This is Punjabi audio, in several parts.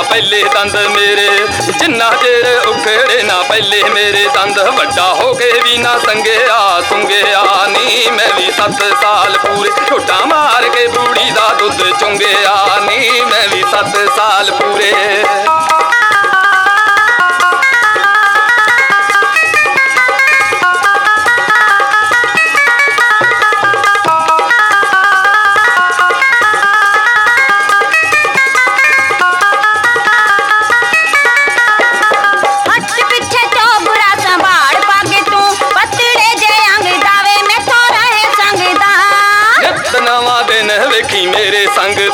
ਨਾ ਪਹਿਲੇ ਦੰਦ ਮੇਰੇ, ਜਿੰਨਾ ਚਿਰ ਉਖੜੇ ਨਾ ਪਹਿਲੇ ਮੇਰੇ ਦੰਦ। ਵੱਡਾ ਹੋ ਕੇ ਵੀ ਨਾ ਸੰਗਿਆ ਸੁੰਗਿਆ ਨੀ ਮੈਂ ਵੀ 7 ਸਾਲ ਪੂਰੇ। ਝੋਟਾ ਮਾਰ ਕੇ ਬੂੜੀ ਦਾ ਦੁੱਧ ਚੁੰਗਿਆ ਨੀ ਮੈਂ ਵੀ 7 ਸਾਲ ਪੂਰੇ।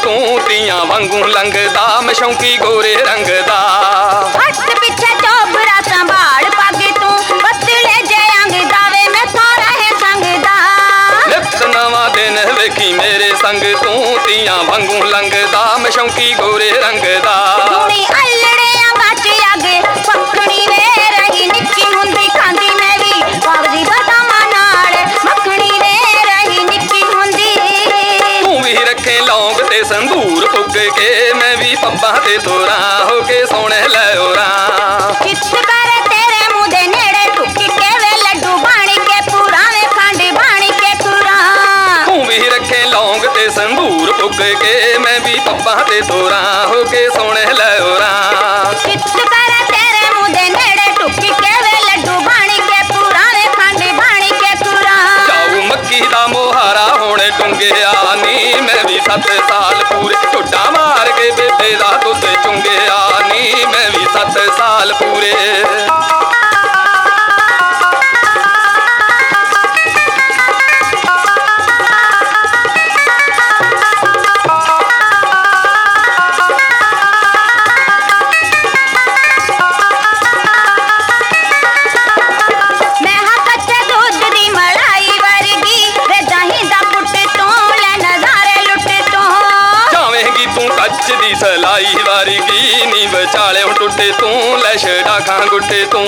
ਤੂੰ ਤੀਆਂ ਵਾਂਗੂ ਲੰਘਦਾ ਮਸ਼ੌਂਕੀ ਗੋਰੇ ਰੰਗ ਦਾ ਹੱਟ ਪਿੱਛੇ ਚੋਬਰਾ ਸੰਭਾਲ ਪਾਗੇ ਤੂੰ ਪਤੜੇ ਜੇ ਅੰਗ ਦਾਵੇ ਮੈਥੋਂ ਰਹੇ ਸੰਗ ਦਾ ਨਿਤ ਨਵਾਂ ਦਿਨ ਵੇਖੀ ਮੇਰੇ ਸੰਗ ਤੂੰ ਤੀਆਂ ਵਾਂਗੂ ਲੰਘਦਾ ਮਸ਼ੌਂਕੀ ਗੋਰੇ ਰੰਗ ਦਾ ਲੌਂਗ ਤੇ ਸੰਧੂਰ ਫੁੱਕ ਕੇ ਮੈਂ ਵੀ ਪੱਪਾਂ ਤੇ ਤੋਰਾਂ ਹੋ ਕੇ ਸੋਹਣੇ ਲੈਓਰਾਂ ਚਿੱਤ ਕਰ ਤੇਰੇ ਮੂੰਹ ਦੇ ਨੇੜੇ ਟੁੱਕ ਕੇ ਵੇ ਲੱਡੂ ਬਾਣੀ ਕੇ ਪੁਰਾਣੇ ਖੰਡ ਬਾਣੀ ਕੇ ਤੁਰਾਂ ਤੂੰ ਵੀ ਰੱਖੇ ਲੌਂਗ ਤੇ ਸੰਧੂਰ ਫੁੱਕ ਕੇ ਮੈਂ ਵੀ ਪੱਪਾਂ ਤੇ ਤੋਰਾਂ ਹੋ ਕੇ ਸੋਹਣੇ ਲੈਓਰਾਂ ਚਿੱਤ ਮੋਹਾਰਾ ਹੁਣ ਨੀ ਮੈਂ ਵੀ 7 ਸਾਲ ਪੂਰੇ ਝੋਟਾ ਮਾਰ ਕੇ ਬੇਬੇ ਦਾ ਦੁੱਧ ਚੁੰਗਿਆ ਨੀ ਮੈਂ ਵੀ 7 ਸਾਲ ਪੂਰੇ ਜਾਵੇਂਗੀ ਤੂੰ ਕੱਚ ਦੀ ਸਲਾਈ ਵਾਰਗੀ ਨੀ ਵਿਚਾਲੇ ਟੁੱਟੇ ਤੂੰ, ਲੈ ਛੜਾ ਖਾਂ ਗੁੱਟੇ ਤੂੰ।